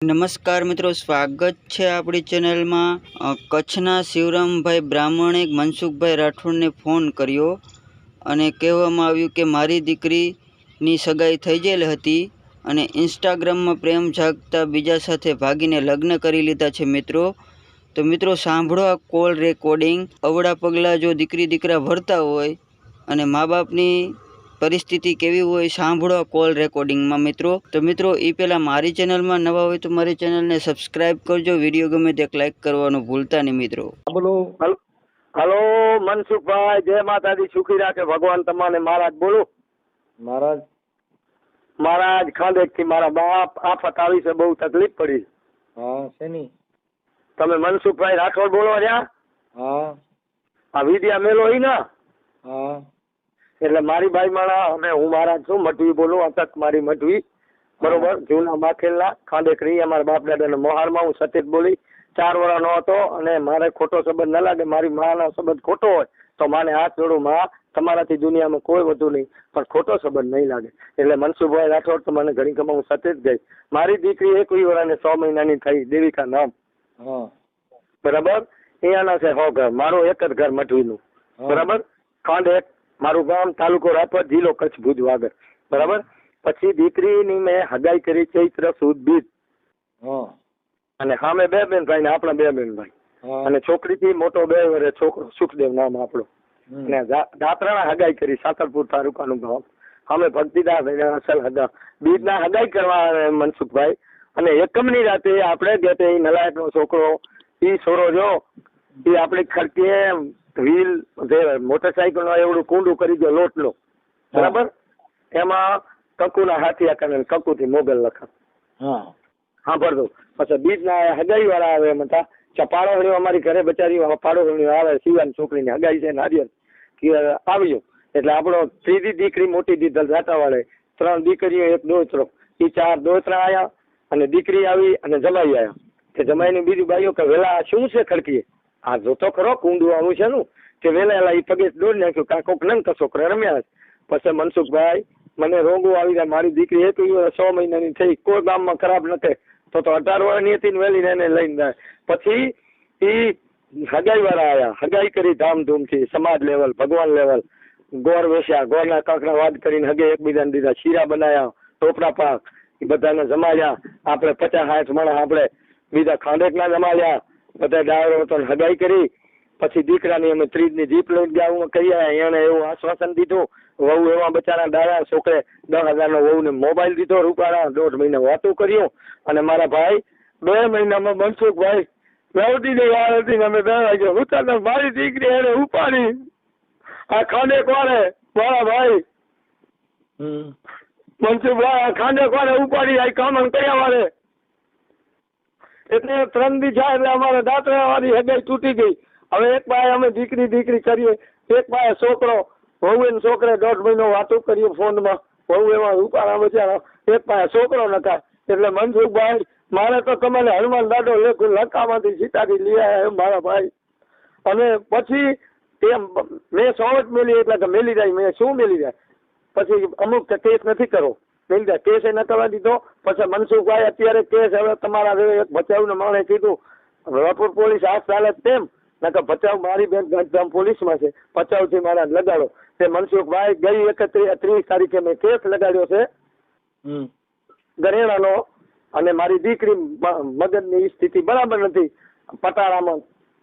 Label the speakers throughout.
Speaker 1: નમસ્કાર મિત્રો, સ્વાગત છે આપણી ચેનલમાં. કચ્છના શિવરામભાઈ બ્રાહ્મણે મનસુખભાઈ રાઠોડને ફોન કર્યો અને કહેવામાં આવ્યું કે મારી દીકરીની સગાઈ થઈ ગયેલી હતી અને ઇન્સ્ટાગ્રામમાં પ્રેમ જાગતા બીજા સાથે ભાગીને લગ્ન કરી લીધા છે મિત્રો. તો મિત્રો, સાંભળો આ કોલ રેકોર્ડિંગ. અવળા પગલાં જો દીકરી દીકરા ભરતા હોય અને મા બાપની પરિસ્થિતિ કેવી હોય સાંભળો કોલ રેકોર્ડિંગમાં મિત્રો. તો મિત્રો એ પહેલાં મારી ચેનલમાં નવા હોય તો મારી ચેનલને સબસ્ક્રાઇબ કરજો. વીડિયો ગમે તે લાઈક કરવાનું ભૂલતા નહીં મિત્રો.
Speaker 2: બોલો.
Speaker 3: હલો. મનસુખભાઈ. જય માતાજી. સુખી રાખે. ભગવાન તમારે મહારાજ બોલો.
Speaker 2: મહારાજ.
Speaker 3: મહારાજ ખાંડેકથી મારા બાપ આફત આવી છે બહુ તકલીફ પડી.
Speaker 2: હા શેની?
Speaker 3: તમે મનસુખભાઈ રાઠોડ બોલો રહ્યા
Speaker 2: હા.
Speaker 3: આ વિદ્યા મેલો ઈ ના.
Speaker 2: હા.
Speaker 3: એટલે મારી બાઈ માળા અને હું મહારાજ છું મઢવી બોલું અટક મારી મઢવી. બરોબર? જૂના માખેલના ખાંડેકરી અમારા બાપ દાદાના મોહારમાં હું સચેત બોલી. ચાર વર્ષનો હતો અને મારે ખોટો સંબંધ ન લાગે. મારી માનો સંબંધ ખોટો હોય તો માને હાથ જોડું. માં તમારાથી દુનિયામાં કોઈ વધુ નહીં પણ ખોટો સંબંધ નહીં લાગે. એટલે મનસુખભાઈ રાઠોડ તો મને ઘણી ખબર હું સચેત ગઈ. મારી દીકરી એકવી ને છ મહિનાની થઈ દેવિકા નામ. બરાબર? અહીંયાના છે હો ઘર મારો એક જ ઘર મઢવીનું.
Speaker 2: હા.
Speaker 3: બરાબર? ખાંડ એક મારું ગામ તાલુકો રાપર જિલ્લો કચ્છ ભુજ વાગર બરાબર? પછી દીકરીની મેં હગાઈ કરી ચૈત્ર સુદ બીજ. અને સામે બે બેન ભાઈ ને આપણા બે બેન ભાઈ અને છોકરી થી મોટો બે વરે છોકરો સુખદેવ નામ આપણો. અને દાતરાણા હગાઈ કરી સાતરપુર તાલુકાનું ગામ. અમે ભક્તિદાસ અસલ હતા બીજના હગાઈ કરવા મનસુખભાઈ. અને એકમની રાતે આપણે જે તે નલાયકનો છોકરો ઈ છોરો જો એ આપણી ખર્ચે વ્હીલ મોટરસાયકલ નો એવડું કુંડું કરી ગયો લોટલો બરાબર? એમાં કંકુના હાથિયા કકુ થી મોગલ લખા
Speaker 2: હા.
Speaker 3: સાંભળતો પછી બીજ ના હગાઈ વાળા આવે એમ હતા. ચપાડો અમારી ઘરે બચારી પાડો આવે શિવાની છોકરીની હગાઈ છે નારિયેલ આવ્યો એટલે આપણો ત્રીજી દીકરી મોટી દીધલ જાતા વાળે ત્રણ દીકરીઓ એક દોતરો. એ ચાર દોતરા આવ્યા અને દીકરી આવી અને જમાઈ આવ્યા તે જમાઈની બીજી બાઈઓ કે વેલા શું છે ખડકીએ? આ જોતો ખરો, કુંડું આવું છે નું કે વેલા એ પગે દોડી નાખ્યું કાં કોક નંગ છોકરા રમ્યા પછી મનસુખભાઈ, મને રોગો આવી જાય, મારી દીકરી એક સો મહિનાની થઈ, કોઈ ગામમાં ખરાબ નથી તો તો અઢાર વર્ષની હતી ને વહેલી એને લઈને જાય. પછી એ હગાઈ વાળા આવ્યા હગાઈ કરી ધામધૂમથી, સમાજ લેવલ, ભગવાન લેવલ ગોળ વેસ્યા ગોળના કાંકરા વાદ કરીને હગે એકબીજાને દીધા, શીરા બનાવ્યા ટોપરા પાક એ બધાને જમાડ્યા, આપણે પચાસ સાઠ માણસ આપણે બીજા ખાંડેકના જમાડ્યા બધા ડાયરો હતો હગાઈ કરી પછી દીકરાની અમે ત્રીજની જીપ લઈને ગયા હું કહી આવ્યા એને એવું આશ્વાસન દીધું વહુ એવા બચારા ડાયા છોકરે દસ હજારનો વહુને મોબાઈલ દીધો રૂપાળા દોઢ મહિને વાતું કર્યું અને મારા ભાઈ બે મહિનામાં મનસુખભાઈ મેવડીની વાર હતી અમે બે વાગ્યા ઉતારતા મારી દીકરી એને ઉપાડી આ ખાંડે કોણે મારા ભાઈ મનસુખભાઈ આ ખાંડે કોણે ઉપાડી આ કામણ કયા વારે એટલે ત્રણ દી થાય એટલે અમારે દાંતરા વાળી હગાઈ તૂટી ગઈ. હવે એક પાસે અમે દીકરી દીકરી કરીએ. એક પાસે છોકરો, વહુ એને છોકરે દોઢ મહિનો વાતો કરીએ ફોનમાં. વહુ એમાં ઉપાડા બચારા એક પાસે છોકરો નતા એટલે મનસુખભાઈ મારે તો તમારે હનુમાન દાદો લંકામાંથી સીતાથી લઈ આવ્યા એમ મારા ભાઈ. અને પછી એમ મેં સોવટ મેલી એટલે કે મેલી જાય, મેં શું મેલી જાય? પછી અમુક કેસ નથી કરવો જાય કેસ એ ન કરવા દીધો. પછી મનસુખભાઈ અત્યારે કેસ હવે તમારા એક ભચાઉને માણે કીધું રાપુર પોલીસ હાથ ચાલે તેમ. નકર ભચાઉ મારી બેન ગાંધીધામ પોલીસમાં છે. ભચાઉથી મારા લગાડો. તે મનસુખભાઈ ગઈ એકત્રીસ ત્રીસ તારીખે મેં કેસ લગાડ્યો છે. ગરેણાનો અને મારી દીકરી મગજની સ્થિતિ બરાબર નથી. પટાળામાં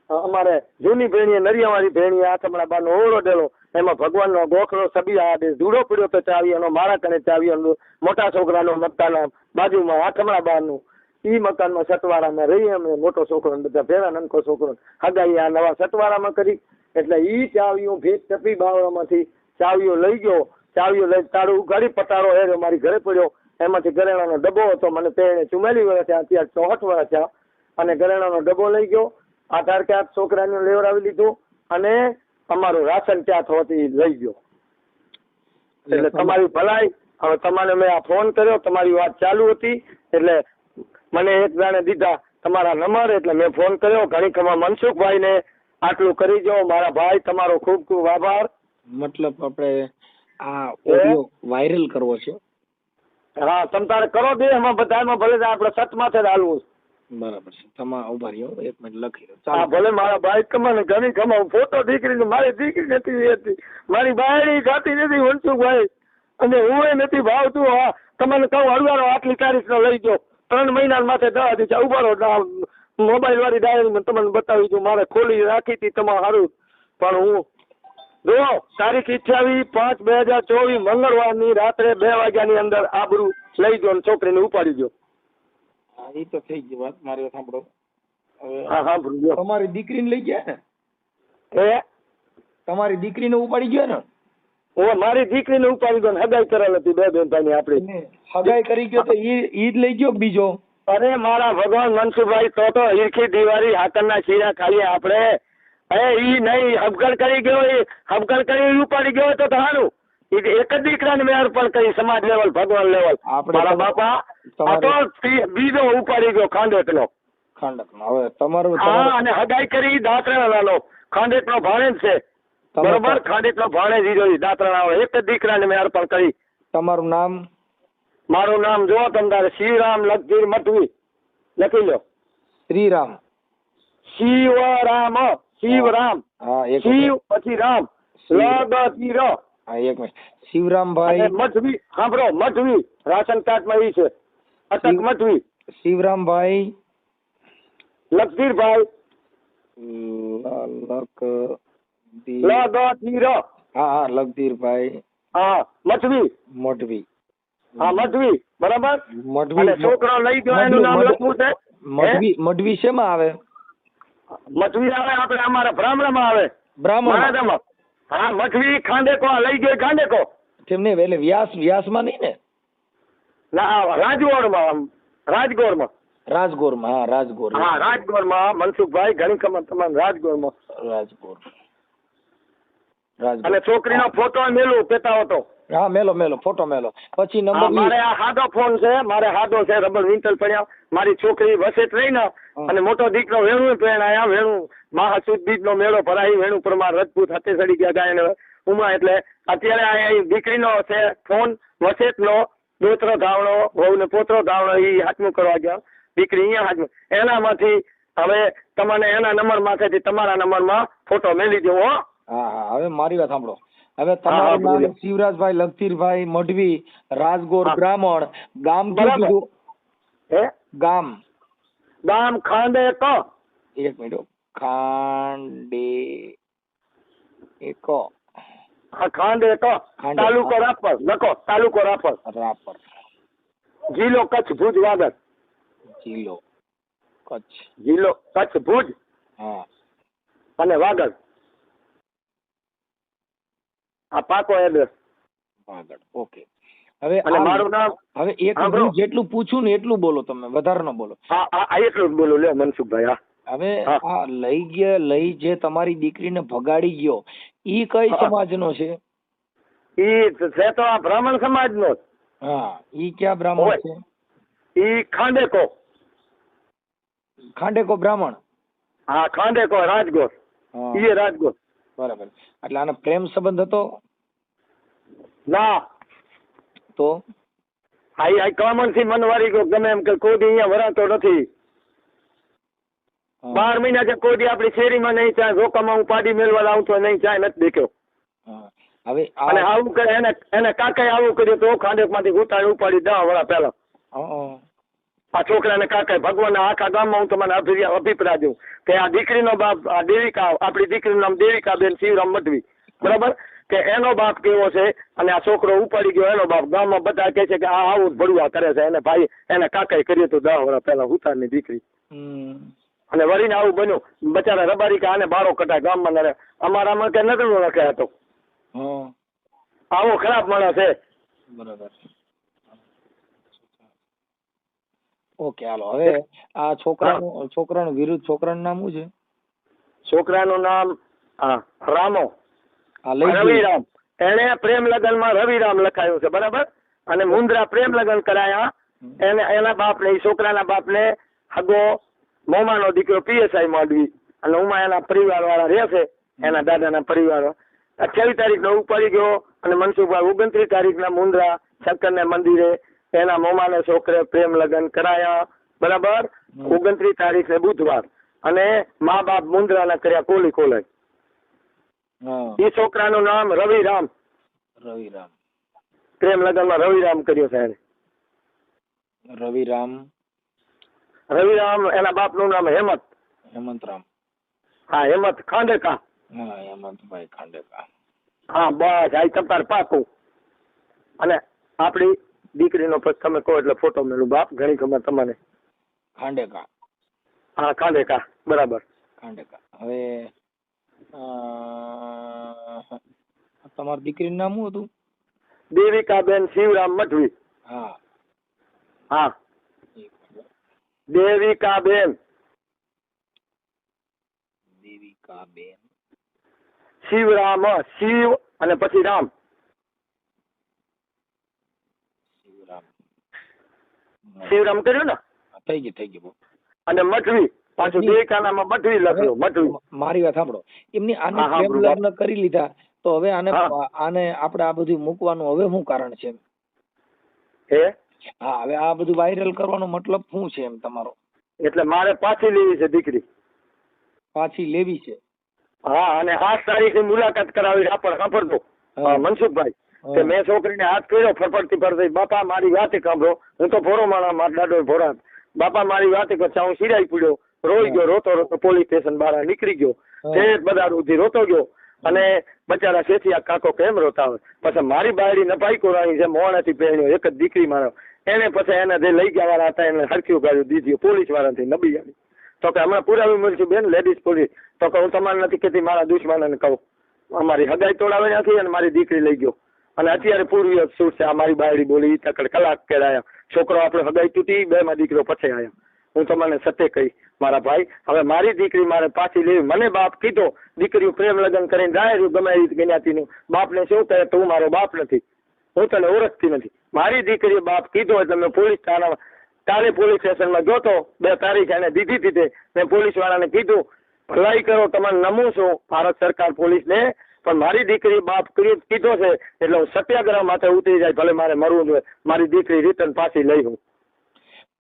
Speaker 3: અમારે જૂની ભેણીએ નરિયાવાળી ભેણીએ આથમણા બાનો ઓળો ડેલો એમાં ભગવાનનો ગોખલો સબી આડે ધૂળો પીડ્યો તો ચાવી એનો મારા કણે ચાવી મોટા છોકરાનો મકાન બાજુમાં આઠમણા બારનું ઈ મકાનમાં સટવારામાં રહી અમે, મોટો છોકરો બધા ભેરા નનકો છોકરો હગાઈ આ નવા સટવારામાં કરી. એટલે ઈ ચાવીઓ ભેદ ટપી બાવળામાંથી ચાવીઓ લઈ ગયો. ચાવીઓ લઈ તારું ઉઘાડી પટારો એ મારી ઘરે પડ્યો. એમાંથી ઘરેણાનો ડબ્બો હતો, મને તેણે ચુમેલી વર્ષ થયા અત્યારે ચોહઠ વર્ષ થયા અને ઘરેણાનો ડબ્બો લઈ ગયો. આધાર કાર્ડ છોકરાને લેવડાવી લીધું. અને અમારું રાશન ક્યાં થવાથી લઈ ગયો. એટલે તમારી ભલાઈ હવે તમારે મેં આ ફોન કર્યો તમારી વાત ચાલુ હતી એટલે મને એક જાણે દીધા તમારા નંબર એટલે મેં ફોન કર્યો ઘણી ખબર મનસુખભાઈને આટલું કરી જો મારા ભાઈ તમારો ખૂબ ખૂબ આભાર.
Speaker 2: મતલબ આપણે આ ઓડિયો વાયરલ કરવો છે.
Speaker 3: હા તમ તારે કરો દે એમાં બધામાં ભલે આપણે સતમાં માથે જ હાલવું
Speaker 2: બરાબર છે. તમા ઊભા રહ્યો એક મિનિટ લખી લો
Speaker 3: હા ભલે મારા બાઈક કમાને ઘણી કમાવું ફોટો દીકરી મારી દીકરી નથી હતી. મારી બાયડી ખાતી નથી વંશુભાઈ. અને હું એ નથી ભાવતું હા તમને કહું હળવારો આટલી તારીખ નો લઈ જો ત્રણ મહિના માથે દવા દીધા ઉભારો મોબાઈલ વાળી ડાયરી તમને બતાવી દઉં મારે ખોલી રાખી હતી તમારે સારું પણ હું જો તારીખ અઠ્યાવીસ પાંચ બે હજાર ચોવીસ મંગળવારની રાત્રે બે વાગ્યાની અંદર આબરૂ લઈ જાઓ અને છોકરીને ઉપાડી દો
Speaker 2: હા એ તો થઈ ગઈ વાત મારી વાત સાંભળો.
Speaker 3: હા
Speaker 2: તમારી દીકરીને લઈ ગયા ને?
Speaker 3: એ
Speaker 2: તમારી દીકરીને ઉપાડી ગયો ને?
Speaker 3: હું મારી દીકરીને ઉપાડી ગયો ને હગાઈ કરેલ હતી બે બેન ભાઈ આપણી
Speaker 2: હગાઈ કરી ગયો તો ઈ ઈ જ લઈ ગયો બીજો?
Speaker 3: અરે મારા ભગવાન મનસુભાઈ તો તો હિરખી દિવાળી હાકરના શીરા ખાઈએ આપણે. અરે ઈ નહીં હબકર કરી ગયો એ હબકર કરી ઉપાડી ગયો તો ઈ એક જ દીકરાને મેળ અર્પણ કરી સમાજ લેવલ ભગવાન લેવલ મારા બાપા તો બીજો ઉપાડી ગયો ખાંડેકનો.
Speaker 2: ખાંડકનો. હવે તમારું
Speaker 3: હા અને હગાઈ કરી દાંતરાણાનો ખાંડેકનો ભાણેજ છે. બરોબર? ખાંડેક ખાંડેકનો ભાણેજ ઈ રહ્યો દાંતરાણાનો એક જ દીકરાને મેં અર્પણ કરી.
Speaker 2: તમારું નામ?
Speaker 3: મારું નામ જો તમારે શ્રીરામ લખજીર મઠવી લખી લો.
Speaker 2: શ્રીરામ.
Speaker 3: શિવરામ શિવરામ. શિવ પછી રામ.
Speaker 2: શિવ. હા એક મિનિટ. શિવરામભાઈ
Speaker 3: મઠવી સાંભળો મઠવી રાશન કાર્ડમાં એ છે. અટક મઠવી
Speaker 2: શિવરામભાઈ
Speaker 3: લખધીરભાઈ
Speaker 2: લક
Speaker 3: લ દ તી ર.
Speaker 2: હા હા લખધીરભાઈ
Speaker 3: હા મઠવી
Speaker 2: મઢવી
Speaker 3: હા મઠવી બરાબર?
Speaker 2: મઠવી
Speaker 3: છોકરો લઈ ગયો એનું નામ લખવું છે?
Speaker 2: મઢવી મઠવી શેમાં આવે?
Speaker 3: મઠવી આવે આપણે અમારા બ્રાહ્મણમાં આવે.
Speaker 2: બ્રાહ્મણ
Speaker 3: હા મખવી ખાંડેકો આ લઈ ગયો ખાંડેકો
Speaker 2: તેમને એટલે વ્યાસ વ્યાસમાં નહીં ને?
Speaker 3: ના રાજગોરમાં આમ, રાજગોળમાં.
Speaker 2: રાજગોરમાં હા રાજગોર
Speaker 3: હા રાજગોરમાં મનસુખભાઈ ઘણી ખબર તમામ રાજગોરમાં
Speaker 2: રાજગોર રાજગોર
Speaker 3: અને છોકરીનો ફોટો મેલું પેતા હતો
Speaker 2: હા મેલો મેલો ફોટો મેલો. પછી નંબર
Speaker 3: મારે આ હાડો ફોન છે મારે હાડો છે રબર વિન્ટર પડ્યા. મારી છોકરી વસેત રહી ને અને મોટો દીકરો વેણું પહેણાયા વેણું મહાસુદ બીજ નો મેળો ભરાઈ. વેણું પ્રમાણ રજપૂત હાથે ચડી ગયા ગાય ને ઉમા. એટલે અત્યારે આ દીકરીનો છે ફોન વસેત નો દોતરો ધાવણો વહુ ને પોતરો ધાવણો એ હાથમું કરવા ગયા. દીકરી અહીંયા હાથમું. એનામાંથી હવે તમને એના નંબરમાંથી તમારા નંબરમાં ફોટો મેલી દેવો હો.
Speaker 2: હા હા હવે મારી વાત સાંભળો. હવે તમારું નામ શિવરાજભાઈ લખતીરભાઈ મઢવી રાજગોર બ્રાહ્મણ ગામ કયું કીધું.
Speaker 3: હે?
Speaker 2: ગામ.
Speaker 3: ગામ ખાંડે ક?
Speaker 2: એક મિનિટ ખાંડે એક
Speaker 3: ખાંડે ક. તાલુકો રાપર. લખો તાલુકો રાપર.
Speaker 2: રાપર.
Speaker 3: જિલ્લો કચ્છ ભુજ વાગડ.
Speaker 2: જિલ્લો કચ્છ.
Speaker 3: જિલ્લો કચ્છ ભુજ
Speaker 2: હા.
Speaker 3: અને વાગડ. આ પાકો એડ્રેસ
Speaker 2: આગળ ઓકે. હવે
Speaker 3: અને મારું નામ
Speaker 2: હવે એક
Speaker 3: હા,
Speaker 2: જેટલું પૂછું ને એટલું બોલો તમે વધારે ન બોલો.
Speaker 3: હા આ એટલું બોલો. લે મનસુખભાઈ હા.
Speaker 2: હવે આ લઈ ગયા લઈ જે તમારી દીકરીને ભગાડી ગયો ઈ કઈ સમાજનો છે?
Speaker 3: ઈ છે તો આ બ્રાહ્મણ સમાજનો.
Speaker 2: હા ઈ ક્યાં બ્રાહ્મણ છે?
Speaker 3: ઈ ખાંડેકો.
Speaker 2: ખાંડેકો બ્રાહ્મણ?
Speaker 3: હા ખાંડેકો રાજગોર. ઈ રાજગોર.
Speaker 2: બરાબર. એટલે આનો પ્રેમ સંબંધ હતો?
Speaker 3: ના.
Speaker 2: તો?
Speaker 3: આઈ આઈ કોમનથી મનવારી કો ગમે એમ કે કોઈ દી અહીંયા વરાતો નથી. બાર મહિના જે કોઈ દી આપણી શેરીમાં નહીં ચાય રોકામાં હું પાડી મેળવા આવું તો નહીં ચાય નથી દેખ્યો.
Speaker 2: હવે
Speaker 3: અને આવું કરે એને એને કાકાએ આવું કર્યું તો ખાંડેકમાંથી ઉતારી ઉપાડી દસ વડા પહેલા. આ છોકરાને કાકાએ ભગવાન આખા ગામમાં હું તમને અભિપ્રાય દઉં કે આ દીકરીનો બાપ આ દેવિકા આપણી દીકરીનું નામ દેવિકા બેન શિવરામ મધવી બરાબર? કે એનો બાપ કેવો છે અને આ છોકરો ઉપાડી ગયો એનો બાપ ગામમાં બધા કહે છે કે આ આવું ભડુઆ કરે છે. એને ભાઈ એને કાકાએ કર્યું હતું દહ વર્ષ પહેલા ઉતારની દીકરી. અને વળીને આવું બન્યું. બચારા રબારી કે આને બારો કટા ગામમાં નરે અમારામાં કે નો રખે હતો. આવો ખરાબ માણસ છે.
Speaker 2: બરાબર. ઓકે હાલો. હવે આ છોકરાનું છોકરાનું વિરુદ્ધ છોકરાનું નામ શું છે?
Speaker 3: છોકરાનું નામ રામો. રવિરામ. એને પ્રેમ લગ્નમાં રવિરામ લખાયું છે બરાબર? અને મુન્દ્રા પ્રેમ લગ્ન કરાયા. એને એના બાપને ઈ છોકરાના બાપને હગો મોમાનો દીકરો પીએસઆઈ માંડવી. અને ઉમા એના પરિવાર વાળા રહે છે એના દાદાના પરિવાર. અઠ્યાવીસ તારીખનો ઉપાડી ગયો અને મનસુખભાઈ ઓગણત્રીસ તારીખના શંકર શંકરને મંદિરે એના મોમાને છોકરે પ્રેમ લગ્ન કરાયા બરાબર. ઓગણત્રીસ તારીખે બુધવાર. અને મા બાપ મુંદ્રાના કર્યા કોલી કોલાઈ
Speaker 2: હા
Speaker 3: એ છોકરાનું નામ રવિરામ.
Speaker 2: રવિરામ.
Speaker 3: પ્રેમ લગ્નમાં રવિરામ કર્યો છે એને
Speaker 2: રવિરામ.
Speaker 3: રવિરામ એના બાપનું નામ હેમંત.
Speaker 2: હેમંતરામ.
Speaker 3: હા હેમંત ખાંડેકા.
Speaker 2: હા હેમંતભાઈ ખાંડેકા.
Speaker 3: હા બસ આ તપાર પાકું. અને આપણી દીકરીનો પછી તમે કહો એટલે ફોટો મેલું બાપ ઘણી ખબર તમને.
Speaker 2: ખાંડેકા.
Speaker 3: હા ખાંડેકા બરાબર.
Speaker 2: ખાંડેકા. હવે તમારી દીકરીનું નામ શું હતું?
Speaker 3: દેવિકાબેન શિવરામ મઠવી
Speaker 2: હા.
Speaker 3: હા. દેવિકાબેન.
Speaker 2: દેવિકાબેન.
Speaker 3: શિવરામ શિવ અને પછી રામ.
Speaker 2: શિવરામ.
Speaker 3: શિવરામ કર્યું ને?
Speaker 2: થઈ ગયું થઈ ગયું.
Speaker 3: અને મઢવી. પાછું દેવિકાનામાં મઢવી લખ્યો મઢવી.
Speaker 2: મારી વાત સાંભળો. એમની આને પ્રેમ લગ્ન કરી લીધા તો હવે આને આને આપણે આ બધું મૂકવાનું હવે શું કારણ છે
Speaker 3: હે?
Speaker 2: હા હવે આ બધું વાયરલ કરવાનો મતલબ શું છે એમ તમારો?
Speaker 3: એટલે મારે પાછી લેવી છે દીકરી.
Speaker 2: પાછી લેવી છે?
Speaker 3: હા અને આઠ તારીખે મુલાકાત કરાવી આપણે સાંભળતો મનસુખભાઈ કે મેં છોકરીને હાથ કર્યો ફરફડતી ફરતી બાપા મારી વાત સાંભળો. હું તો ભોરો માણા મારા દાદો ભોરા બાપા મારી વાત કરતા હું સિરાઈ પડ્યો. રોઈ ગયો રોતો રોતો પોલીસ સ્ટેશન બહાર નીકળી ગયો. તે બધા સુધી રોતો ગયો. અને બચારા શેઠિયા કાકો કેમ રોતા હોય? પછી મારી બાયડી નપાઈ કોરાણી છે મોણાથી પહેણ્યો એક જ દીકરી મારો. એને પછી એને જે લઈ ગયા વાળા હતા એને હરખ્યું કાઢ્યું દીધી પોલીસ વાળાથી નબી આવી. તો કે હમણાં પુરાવી મળશું બેન લેડીઝ પોલીસ તો કે હું તમારે નથી કહેતી મારા દુશ્મનોને કહું. અમારી હગાઈ તોડાવે નથી અને મારી દીકરી લઈ ગયો. અને અત્યારે પૂર્વીય શૂટ છે? આ મારી બાયડી બોલી તકડ કલાક કેળાયા. છોકરો આપણો હગાઈ તૂટી બે માં દીકરો પછી આવ્યા હું તમને સત્ય કહી મારા ભાઈ, હવે મારી દીકરી મારે પાછી લેવી. મને બાપ કીધો, દીકરીઓ પ્રેમ લગ્ન કરીને જાય ગમે એ જ્ઞાતિનું. બાપને શું કહે તું મારો બાપ નથી. હું તને ઓળખતી નથી. મારી દીકરીએ બાપ કીધો એટલે મેં પોલીસ થાણામાં, તારે પોલીસ સ્ટેશનમાં જોતો બે તારીખ એને દીધી હતી મેં પોલીસ વાળાને કીધું, ભલાઈ કરો, તમારે નમું છું. ભારત સરકાર પોલીસને. પણ મારી દીકરી બાપ કીધો છે, એટલે હું સત્યાગ્રહ માથે ઉતરી જાય, ભલે મારે મરવું જોઈએ મારી દીકરી રિટર્ન પાછી લઈ હું.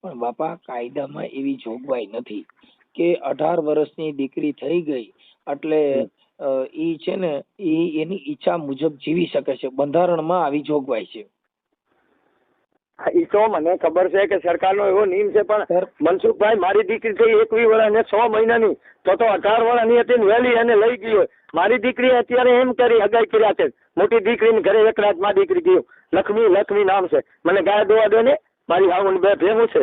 Speaker 2: પણ બાપા કાયદામાં એવી જોગવાઈ નથી કે અઢાર વર્ષની દીકરી થઈ ગઈ એટલે ઈ છે ને ઈ એની ઈચ્છા મુજબ જીવી શકે છે. બંધારણમાં આવી જોગવાઈ છે.
Speaker 3: ઈ તો મને ખબર છે કે સરકારનો એવો નિયમ છે પણ મનસુખભાઈ મારી દીકરી થઈ એકવી વર્ષ ને છ મહિનાની તો તો અઢાર વર્ષની હતી ને વહેલી એને લઈ ગયો મારી દીકરી અત્યારે એમ કરી અગાઈ કર્યા છે. મોટી દીકરીને ઘરે એક રાતમાં દીકરી ગયો લક્ષ્મી લક્ષ્મી નામ છે. મને ગાય દોવા દે ને. મારી હાઉન બે ભેગું છે.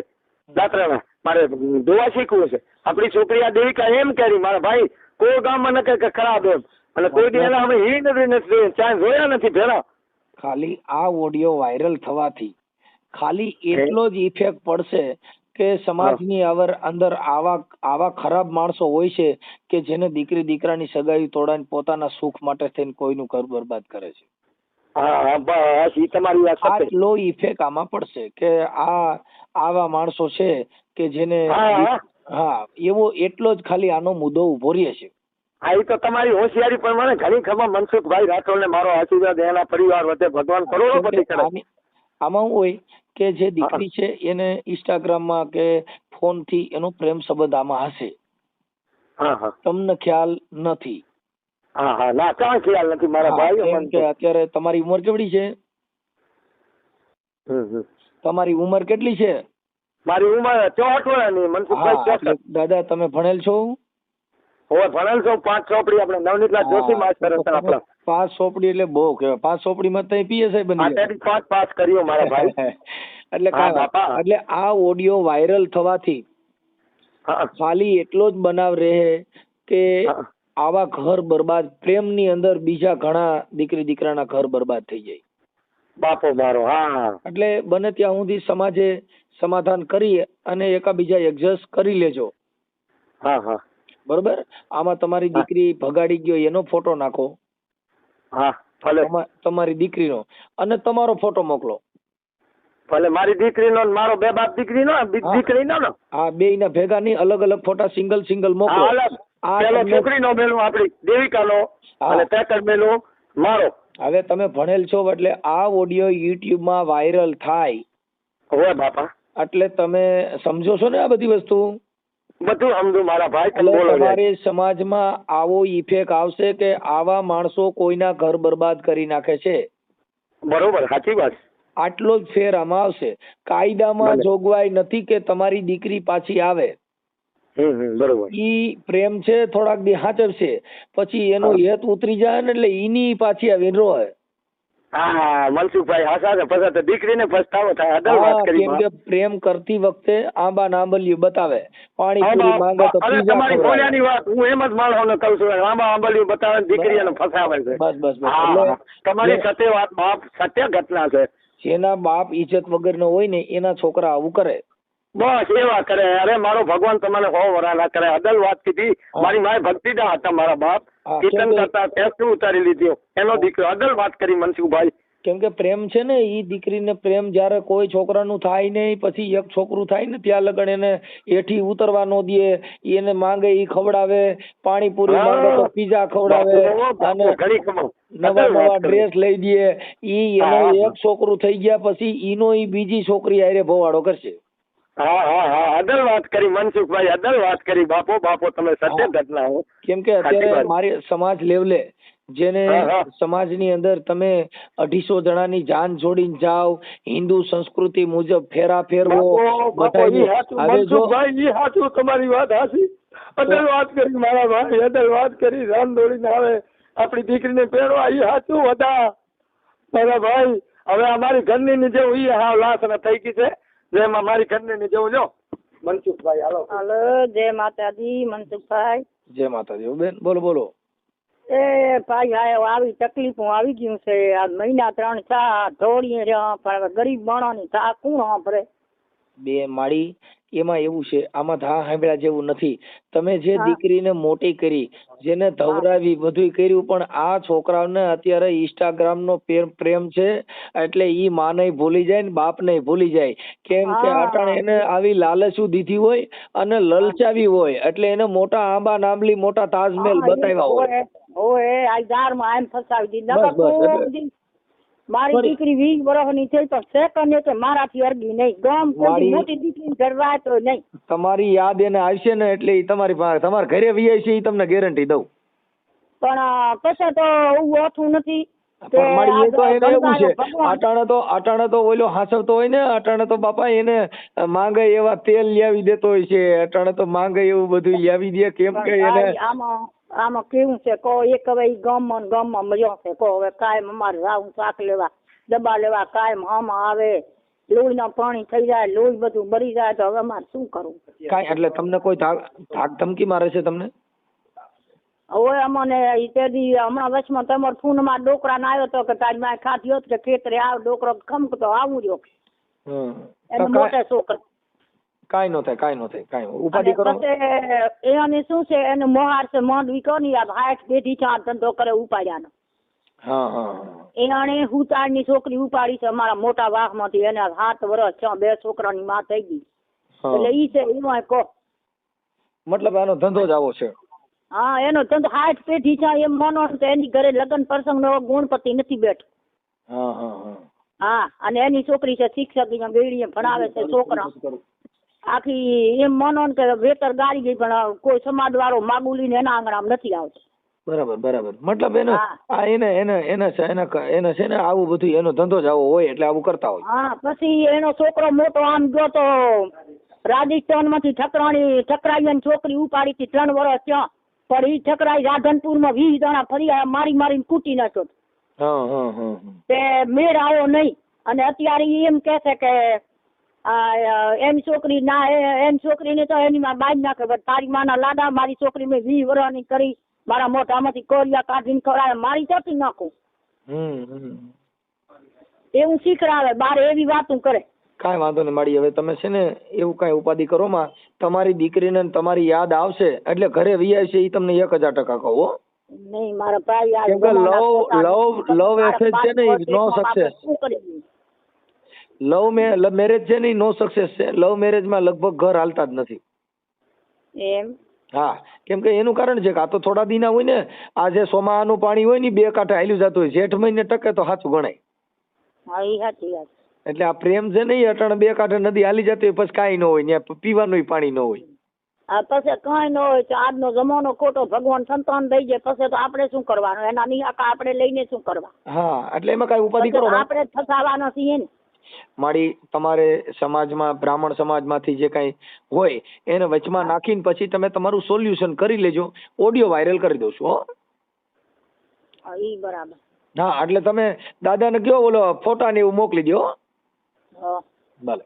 Speaker 3: દાતરાના. મારે ધોવા શીખવું છે. આપણી છોકરી આ દેવિકા એમ કરી મારા ભાઈ કોઈ ગામમાં ન કે ખરાબ એમ. અને કોઈ દી એના અમે હિ નથી નથી ચાન્સ જોયા નથી ભેળા.
Speaker 2: ખાલી આ ઓડિયો વાયરલ થવાથી ખાલી એટલો જ ઇફેક્ટ પડશે કે સમાજની અવર અંદર આવા આવા ખરાબ માણસો હોય છે કે જેને દીકરી દીકરાની સગાઈ તોડાઈને પોતાના સુખ માટે થઈને કોઈનું ઘર બરબાદ કરે છે. આટલો ઇફેક્ટ આમાં પડશે કે આ આવા માણસો છે કે જેને
Speaker 3: હા.
Speaker 2: એવો એટલો જ ખાલી આનો મુદ્દો ઊભો રહે છે.
Speaker 3: હા એ તો તમારી હોશિયારી પ્રમાણે ઘણી ખબર મનસુખભાઈ રાઠોડને મારો આશીર્વાદ એના પરિવાર વચ્ચે ભગવાન કરોડોપતિ કરે
Speaker 2: આમાં હોય કે જે દીકરી છે એને ઇન્સ્ટાગ્રામમાં કે ફોનથી એનો પ્રેમ સંબંધ આમાં હશે.
Speaker 3: હા હા.
Speaker 2: તમને ખ્યાલ નથી.
Speaker 3: હા હા. ના ખ્યાલ નથી મારા ભાઈ
Speaker 2: કે અત્યારે તમારી ઉંમર કેવડી છે? તમારી ઉંમર કેટલી છે?
Speaker 3: મારી ઉંમર ચોસઠ વર્ષની મનસુખભાઈ ચોસઠ.
Speaker 2: દાદા તમે ભણેલ છો?
Speaker 3: હવે ભણેલ છો પાંચ ચોપડી આપણે નવનીતલા જોશી માસ્ટર હતા આપણા.
Speaker 2: પાંચ ચોપડી એટલે બહુ કહેવાય. પાંચ ચોપડીમાં તઈ પીએસઆઈ બની
Speaker 3: પાંચ પાસ કર્યો મારા ભાઈ.
Speaker 2: એટલે. એટલે આ ઓડિયો વાયરલ થવાથી ખાલી એટલો જ બનાવ રહે કે આવા ઘર બરબાદ પ્રેમની અંદર બીજા ઘણા દીકરી દીકરાના ઘર બરબાદ થઈ જાય.
Speaker 3: બાપો મારો હા.
Speaker 2: એટલે બને ત્યાં સુધી સમાજે સમાધાન કરી અને એકાબીજા એડજસ્ટ કરી લેજો.
Speaker 3: હા હા.
Speaker 2: બરોબર? આમાં તમારી દીકરી ભગાડી ગયો એનો ફોટો નાખો.
Speaker 3: હા ભલે.
Speaker 2: તમારી દીકરીનો. અને તમારો ફોટો મોકલો.
Speaker 3: ભલે મારી દીકરીનો ને મારો બે બાપ દીકરીનો
Speaker 2: હા.
Speaker 3: દીકરીનો ને?
Speaker 2: આ બે ના ભેગા નહીં અલગ અલગ ફોટા સિંગલ સિંગલ મોકલો.
Speaker 3: હા પેલો છોકરીનો મેલું આપડી દેવિકાનો. અને પેકર મેલું મારો.
Speaker 2: હવે તમે ભણેલ છો એટલે આ ઓડિયો યુટ્યુબમાં વાયરલ થાય.
Speaker 3: હોય બાપા.
Speaker 2: એટલે તમે સમજો છો ને આ બધી વસ્તુ?
Speaker 3: બધું સમજુ મારા ભાઈ તમે બોલો.
Speaker 2: તમારી સમાજમાં આવો ઇફેક્ટ આવશે કે આવા માણસો કોઈના ઘર બરબાદ કરી નાખે છે.
Speaker 3: બરોબર સાચી વાત.
Speaker 2: આટલો જ ફેર આમાં આવશે. કાયદામાં. જોગવાઈ નથી કે તમારી દીકરી પાછી આવે.
Speaker 3: બરોબર.
Speaker 2: ઈ પ્રેમ છે થોડાક દી હાચવશે. પછી એનો હેત ઉતરી જાય ને એટલે ઈની પાછી આવીને રોહે
Speaker 3: હા મનસુખભાઈ હાસા છે. પછી તો દીકરીને પછતાવો થાય. અદલ વાત કરી
Speaker 2: કેમ કે પ્રેમ કરતી વખતે આંબા નાંબલિયું બતાવે. પાણી પૂરી માંગે તો
Speaker 3: પી
Speaker 2: પીઝા
Speaker 3: તમારી બોલ્યાની વાત હું એમ જ માણસોને કહું છું. આંબા આંબલિયું બતાવે ને દીકરીઓને ફસાવે છે.
Speaker 2: બસ બસ બસ.
Speaker 3: તમારી
Speaker 2: જે-
Speaker 3: સત્ય વાત બાપ સત્ય ઘટના છે.
Speaker 2: જેના બાપ ઇજ્જત વગરનો હોય ને એના છોકરા આવું કરે.
Speaker 3: બસ એવા કરે. અરે મારો ભગવાન તમને હો વરાના કરે. અદલ વાત કીધી. મારી માય ભક્તિદા હતા મારા બાપ. કીર્તન કરતા ટેસ્ટ ઉતારી લીધો. એનો દીકરો અદલ વાત કરી મનસુખભાઈ.
Speaker 2: કેમ કે પ્રેમ છે ને એ દીકરીને પ્રેમ જ્યારે કોઈ છોકરાનું થાય નહીં પછી એક છોકરું થાય ને ત્યાં લગન એને એઠી ઉતરવા નો દે. એને માંગે એ ખવડાવે. પાણીપુરી માંગે તો પીઝા ખવડાવે. અને નવા નવા ડ્રેસ લઈ દે.
Speaker 3: એ
Speaker 2: એનો એક છોકરું થઈ ગયા પછી ઈનો ઈ બીજી છોકરી આયરે ભવાડો કરશે.
Speaker 3: હા હા હા અદલ વાત કરી મનસુખભાઈ અદલ વાત કરી. બાપો બાપો તમે સત્ય ઘટના હો.
Speaker 2: કેમ કે અત્યારે મારી સમાજ લેવલે જેને
Speaker 3: હા, હા.
Speaker 2: સમાજની અંદર તમે અઢીસો જણાની જાન જોડીને જાઓ હિન્દુ સંસ્કૃતિ મુજબ ફેરા ફેરવો જો.
Speaker 3: મનસુખભાઈ, હાચું, તમારી વાત સાચી અદલ વાત કરી મારા ભાઈ અદલ વાત કરી જાન દોડીને આવે. આપણી દીકરીને પહેરવા ઈ હાચું હતા. મારા ભાઈ હવે અમારી ઘરની ની જેવું ઈ હાવ લાસના થઈ ગઈ છે. જેમાં મારી ઘરની ની જેવું જો મનસુખભાઈ હાલો.
Speaker 4: હાલો જય માતાજી મનસુખભાઈ.
Speaker 2: જય માતાજી. બેન બોલો બોલો.
Speaker 4: એ ભાઈ આ આવી તકલીફો આવી ગયું છે. આ મહિના ત્રણ ચા ધોળી રહ્યા પણ ગરીબ ગરીબ માણસની ચા કોણ સાંભળે?
Speaker 2: બે માળી એમાં એવું છે આમાં ધા સાંભળ્યા જેવું નથી. તમે જે દીકરીને મોટી કરી જેને ધવરાવી બધું કર્યું પણ આ છોકરાઓને અત્યારે ઇન્સ્ટાગ્રામ નો પ્રેમ છે એટલે ઈ માને ભૂલી જાય ને બાપને ભૂલી જાય. કેમ કે. અટાણે એને આવી લાલચું દીધી હોય અને લલચાવી હોય એટલે એને મોટા આંબા નામલી મોટા તાજમહેલ બતાવ્યા હોય.
Speaker 4: ઓય આ દારમાં એમ ફસાવી દીધી. મારી દીકરી વીસ વર્ષની થઈ તો સેકન્ડ એટલે મારાથી અરજી નહીં. ગામ કોઈ મોટી દીકરી ઘરવાય તો નહીં.
Speaker 2: તમારી યાદ એને આવશે ને એટલે ઈ તમારી પાસે તમારા ઘરે વી છે ઈ તમને ગેરંટી દઉં.
Speaker 4: પણ કશે તો એવું ઓછું નથી.
Speaker 2: પણ મારી એ તો એને એવું છે. અટાણે તો અટાણે તો ઓલો હાસવતો હોય ને અટાણે તો બાપા એને માંગે એવા તેલ લાવી દેતો હોય છે. અટાણે તો માંગે એવું બધું લાવી દે. કેમ કે એને
Speaker 4: આમાં આમાં કેવું છે? કહો એક હવે ઈ ગામમાં ને ગામમાં છે. કહો હવે કાયમ અમારે જાવું શાક લેવા ડબ્બા લેવા કાયમ આમાં આવે લોહીના પાણી થઈ જાય લોહી બધું મરી જાય તો હવે અમારે શું કરવું?
Speaker 2: કાંઈ એટલે તમને કોઈ ધાક ધમકી મારે છે તમને?
Speaker 4: હવે અમને તે દી હમણાં વચમાં માં ડોકરા ના આવ્યો તો કે તારી માય ખાધી હોત કે ખેતરે આવ ડોકરો ખમકતો આવું રહ્યો.
Speaker 2: હમ.
Speaker 4: એને મોટે છોકરા
Speaker 2: કાંઈ નો થાય કાંઈ નો થાય કાંઈ ઉપાધિ કરો.
Speaker 4: એને શું છે એને મોહાર છે માંડવી કોની આ હાથ પેઢી ચાર ધંધો કરે ઉપાડ્યાનો.
Speaker 2: હા હા
Speaker 4: એણે હુતાળની છોકરી ઉપાડી છે અમારા મોટા વાઘમાંથી એને સાત વર્ષ છ બે છોકરાની માં થઈ ગઈ. એટલે ઈ છે એમાં કહો
Speaker 2: મતલબ આનો ધંધો જ આવો છે.
Speaker 4: હા એનો ધંધો હાથ પેઢી છે એમ માનો તો એની ઘરે લગ્ન પ્રસંગનો ગુણપતિ નથી બેઠ.
Speaker 2: હા હા હા.
Speaker 4: હા અને એની છોકરી છે શિક્ષક ભણાવે છે છોકરા. આખી એમ માનો ને કે વેતર ગાડી ગઈ પણ કોઈ સમાજ વાળો માગુલીને એના આંગણામાં નથી આવતો.
Speaker 2: બરાબર બરાબર. મતલબ એનો આ એને એને એને એને એને છે ને આવું બધું એનો ધંધો જ આવો હોય એટલે આવું કરતા હોય.
Speaker 4: હા પછી એનો છોકરો મોટો આમ ગયો તો રાજસ્થાનમાંથી ઠકરાણી ઠકરાઈ છોકરી ઉપાડી હતી ત્રણ વર્ષ ત્યાં. પણ ઈ ઠકરાઈ રાધનપુરમાં વીસ જણા ફરી મારી મારી મારીને કૂટી નાખ્યો. તે મેળ આવ્યો નહીં. અને અત્યારે એમ કે છે કે એની છોકરી ના એની છોકરીને તો એની માં બાજ નાખે પણ તારી માના લાડા મારી છોકરી મેં વી વર્ષની કરી મારા મોઢામાંથી કોરિયા કાઢીને ખવડાવે મારી ચોટી નાખું. એવું શીખડાવે બાર એવી વાતું કરે.
Speaker 2: કાંઈ વાંધો નહીં માડી હવે તમે છે ને એવું કાંઈ ઉપાધિ કરો માં તમારી દીકરીને ને તમારી યાદ આવશે એટલે ઘરે વી આવશે એ તમને એક હજાર ટકા કહો
Speaker 4: નહીં મારા ભાઈ
Speaker 2: લવ લવ
Speaker 4: લવ
Speaker 2: affair છે ને,
Speaker 4: પાંચ
Speaker 2: is no
Speaker 4: વર્ષ
Speaker 2: success.
Speaker 4: આપણે શું કરી દીધું?
Speaker 2: લવ મે લવ મેરેજ છે ને નો સક્સેસ છે. લવ મેરેજમાં લગભગ ઘર હાલતા જ નથી.
Speaker 4: એમ?
Speaker 2: હા. કેમ કે એનું કારણ છે કે આ તો થોડા દિના હોય ને આ જે સોમાનું પાણી હોય ને બે કાંઠે હાલ્યું જતું હોય. જેઠ મહિને ટકે તો સાચું ગણાય.
Speaker 4: હા એ સાચી વાત.
Speaker 2: એટલે આ પ્રેમ છે ને અટાણે બે કાંઠે નદી હાલી જતી હોય પછી કાંઈ ન હોય ને પીવાનું પાણી ન હોય.
Speaker 4: આ પછી કઈ ન હોય તો આજનો જમાનો ખોટો ભગવાન સંતાન દઈ જાય પછી તો આપણે શું કરવાનું? એના નિહાકા આપણે લઈને શું કરવા?
Speaker 2: હા એટલે એમાં કાંઈ ઉપાધિ કરો
Speaker 4: આપણે ફસાવાના છીએ ને.
Speaker 2: મારી તમારે સમાજમાં બ્રાહ્મણ સમાજમાંથી જે કાંઈ હોય એને વચમાં નાખીને પછી તમે તમારું સોલ્યુશન કરી લેજો. ઓડિયો વાયરલ કરી દઉં છું હો.
Speaker 4: ઈ બરાબર.
Speaker 2: હા એટલે તમે દાદાને કયો ઓલો ફોટા ને એવું મોકલી દો
Speaker 4: હા.
Speaker 2: ભલે.